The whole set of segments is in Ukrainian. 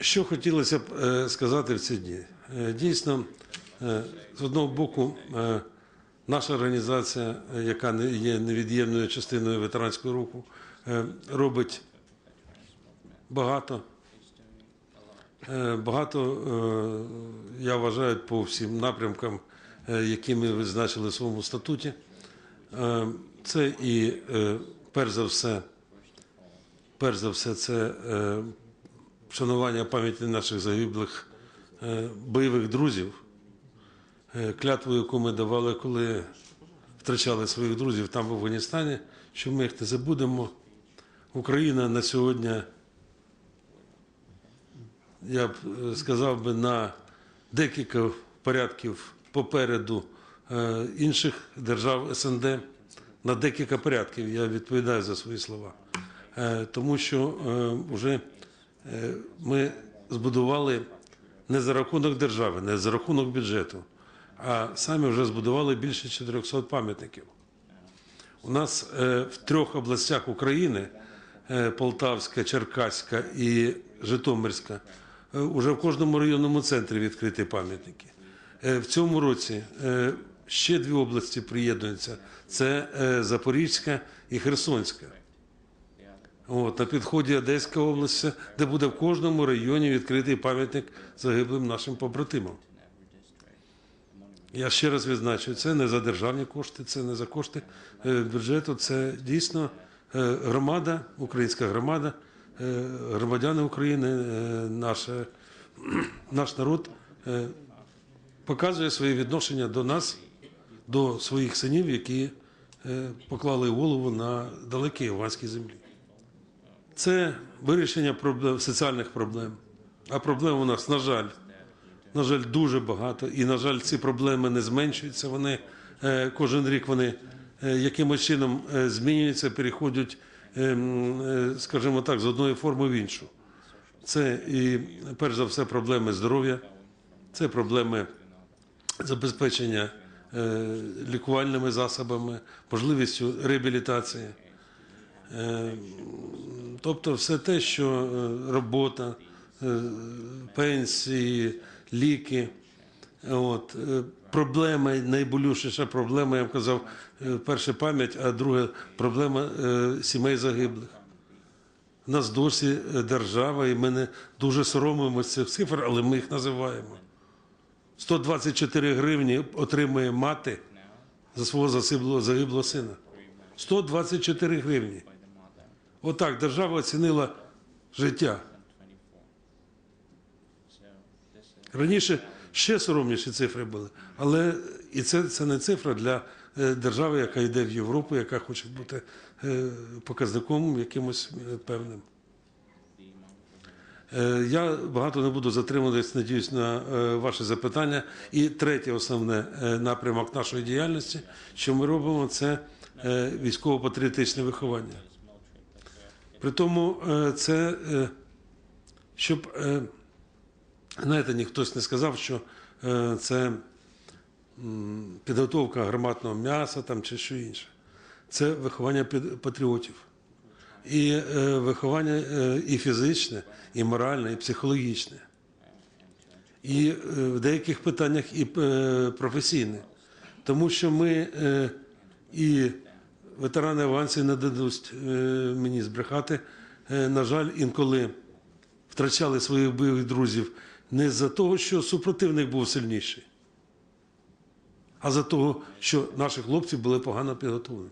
Що хотілося б е, сказати в ці дні? Е, Дійсно, е, з одного боку, наша організація, яка є невід'ємною частиною ветеранського руху, робить багато. Багато, я вважаю, по всім напрямкам, які ми визначили в своєму статуті. Це і перш за все, перш за все, це вшанування пам'яті наших загиблих е, бойових друзів, Е, клятву, яку ми давали, коли втрачали своїх друзів там в Афганістані, що ми їх не забудемо. Україна на сьогодні, я б е, сказав би, на декілька порядків попереду інших держав СНД, на декілька порядків я відповідаю за свої слова. Тому що вже ми збудували не за рахунок держави, не за рахунок бюджету, а самі вже збудували більше 400 пам'ятників. У нас е, в трьох областях України е, Полтавська, Черкаська і Житомирська е, уже в кожному районному центрі відкриті пам'ятники. Е, В цьому році е, ще дві області приєднуються: це е, Запорізька і Херсонська. От, на підході Одеська область, де буде в кожному районі відкритий пам'ятник загиблим нашим побратимам. Я ще раз відзначу, це не за державні кошти, це не за кошти е, бюджету, це дійсно е, громада, українська громада, е, громадяни України, наша, наш народ показує своє відношення до нас, до своїх синів, які поклали голову на далекій афганській землі. Це вирішення проблем, соціальних проблем. А проблем у нас, на жаль, на жаль, дуже багато. І, на жаль, ці проблеми не зменшуються. Вони е, кожен рік вони е, якимось чином е, змінюються, переходять, е, м, е, скажімо так, з одної форми в іншу. Це і перш за все проблеми здоров'я, це проблеми забезпечення лікувальними засобами, можливістю реабілітації. Тобто все те, що е, робота, е, пенсії, ліки, от, е, проблема, найболючіша проблема, я б казав, перше пам'ять, а друге проблема сімей загиблих. У нас досі держава, і ми не дуже соромимося цих цифр, але ми їх називаємо. 124 гривні отримує мати за свого загиблого сина. 124 гривні. Отак держава оцінила життя. Раніше ще соромніші цифри були, але і це, це не цифра для е, держави, яка йде в Європу, яка хоче бути е, показником якимось е, певним. Я багато не буду затримуватись, надіюсь на ваші запитання. І третє основне напрямок нашої діяльності, що ми робимо, це військово-патріотичне виховання. При тому е, це, е, щоб, е, знаєте, ніхтось не сказав, що це підготовка гарматного м'яса там, чи що інше. Це виховання патріотів. І виховання і фізичне, і моральне, і психологічне. І в деяких питаннях і професійне. Тому що ми і ветерани авансів не дадуть е, мені збрехати. Е, на жаль, інколи втрачали своїх бойових друзів не за того, що супротивник був сильніший, а за того, що наші хлопці були погано підготовлені.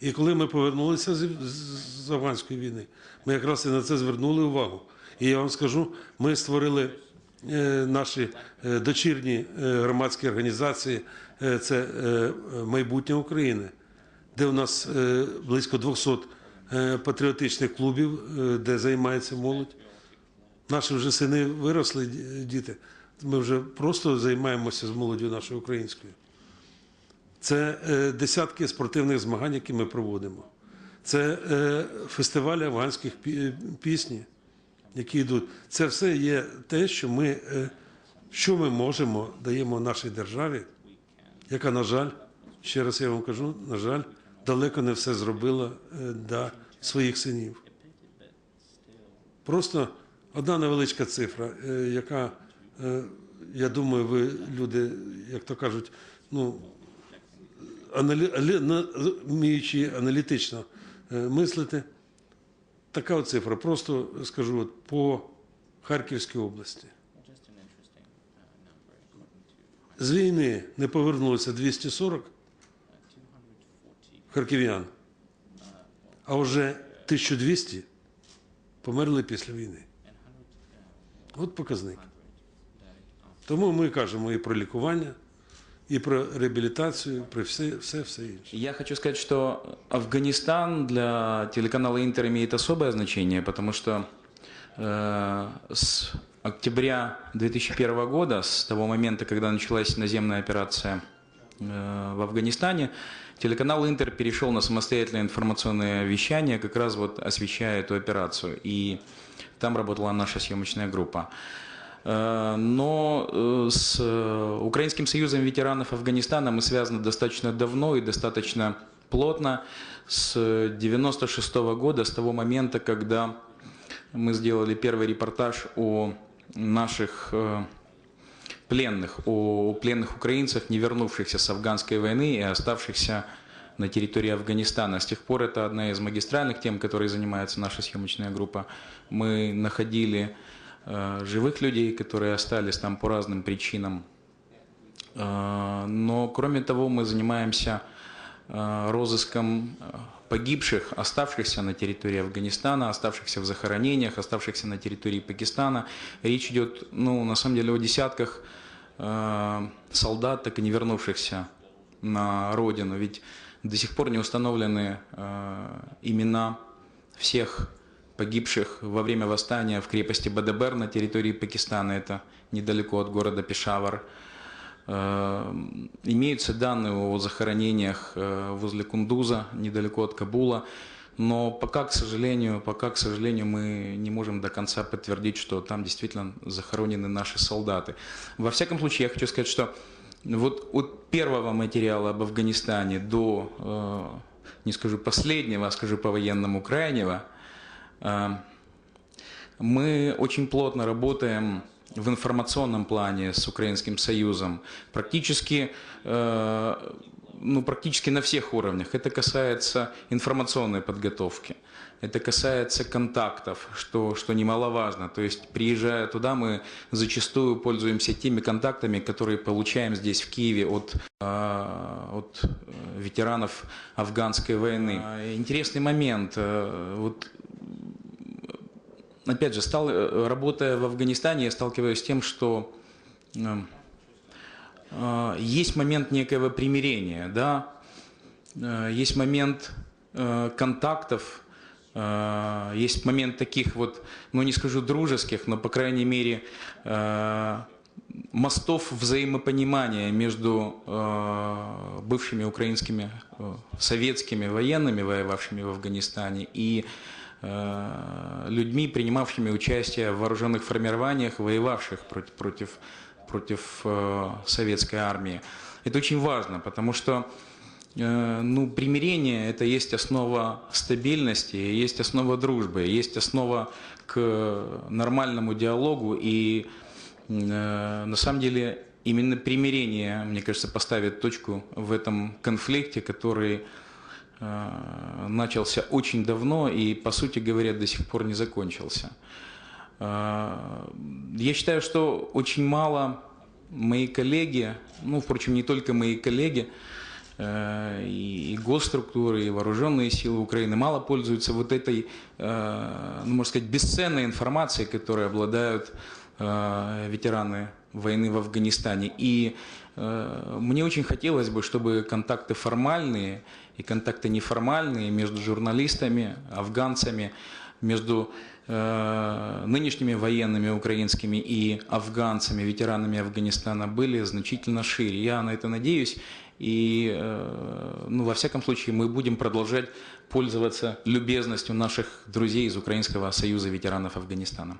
І коли ми повернулися з, афганської війни, ми якраз і на це звернули увагу. І я вам скажу, ми створили наші е, дочірні е, громадські організації, е, це е, майбутнє України, де у нас е, близько 200 е, патріотичних клубів, е, де займається молодь. Наші вже сини виросли, діти. Ми вже просто займаємося з молоддю нашою українською. Це е, десятки спортивних змагань, які ми проводимо. Це е, фестивалі афганських пісні, які йдуть. Це все є те, що ми, е, що ми можемо, даємо нашій державі, яка, на жаль, ще раз я вам кажу, на жаль, далеко не все зробила е, для своїх синів. Просто одна невеличка цифра, е, яка, я думаю, ви люди, як то кажуть, ну, вміючи аналітично мислити. Така цифра, просто скажу от, по Харківській області. З війни не повернулося 240 uh, 240 харків'ян, а вже 1200 померли після війни. and 100 От показник. 100 died after. Тому ми кажемо і про лікування, і про реабілітацію, про все, все, все інше. Я хочу сказать, что Афганистан для телеканала Интер имеет особое значение, потому что э, с октября 2001 года, с того момента, когда началась наземная операция э, в Афганистане, телеканал Интер перешел на самостоятельное информационное вещание, как раз вот освещая эту операцию. И там работала наша съемочная группа. Э, Но э, с э, Украинским союзом ветеранов Афганистана мы связаны достаточно давно и достаточно плотно с 96 года, с того момента, когда мы сделали первый репортаж о наших пленных, о пленных украинцах, не вернувшихся с афганской войны и оставшихся на территории Афганистана. С тех пор это одна из магистральных тем, которой занимается наша съемочная группа. Мы находили живых людей, которые остались там по разным причинам. Э, но кроме того, мы занимаемся э, розыском э, погибших, оставшихся на территории Афганистана, оставшихся в захоронениях, оставшихся на территории Пакистана. Речь идет, ну, на самом деле, о десятках э, солдат, так и не вернувшихся на родину. Ведь до сих пор не установлены э, имена всех погибших во время восстания в крепости Бадабер на территории Пакистана. Это недалеко от города Пешавар. Э, Имеются данные о захоронениях э, возле Кундуза, недалеко от Кабула. Но пока, к сожалению, пока, к сожалению, мы не можем до конца подтвердить, что там действительно захоронены наши солдаты. Во всяком случае, я хочу сказать, что вот от первого материала об Афганистане до, э, не скажу последнего, а скажу по-военному крайнего, э, мы очень плотно работаем в информационном плане с Украинским Союзом. Практически, э, ну, практически на всех уровнях. Это касается информационной подготовки. Это касается контактов, что, что немаловажно. То есть, приезжая туда, мы зачастую пользуемся теми контактами, которые получаем здесь, в Киеве, от, э, от ветеранов афганской войны. А, Интересный момент. э, Вот опять же, стал, э, работая в Афганистане, я сталкиваюсь с тем, что э, э, есть момент некоего примирения, да, Э, есть момент э, контактов, э, есть момент таких вот, ну не скажу дружеских, но по крайней мере э, мостов взаимопонимания между э, бывшими украинскими э, советскими военными, воевавшими в Афганистане, и э, людьми, принимавшими участие в вооруженных формированиях, воевавших против, против, против э, советской армии. Это очень важно, потому что э, ну, примирение – это есть основа стабильности, есть основа дружбы, есть основа к нормальному диалогу. И э, на самом деле именно примирение, мне кажется, поставит точку в этом конфликте, который э, начался очень давно и, по сути говоря, до сих пор не закончился. Э, Я считаю, что очень мало мои коллеги, ну, впрочем, не только мои коллеги, э, и госструктуры, и вооруженные силы Украины мало пользуются вот этой, э, ну, можно сказать, бесценной информацией, которой обладают э, ветераны войны в Афганистане. И э, мне очень хотелось бы, чтобы контакты формальные и контакты неформальные между журналистами, афганцами, между э, нынешними военными украинскими и афганцами, ветеранами Афганистана были значительно шире. Я на это надеюсь. И, э, ну, во всяком случае, мы будем продолжать пользоваться любезностью наших друзей из Украинского союза ветеранов Афганистана.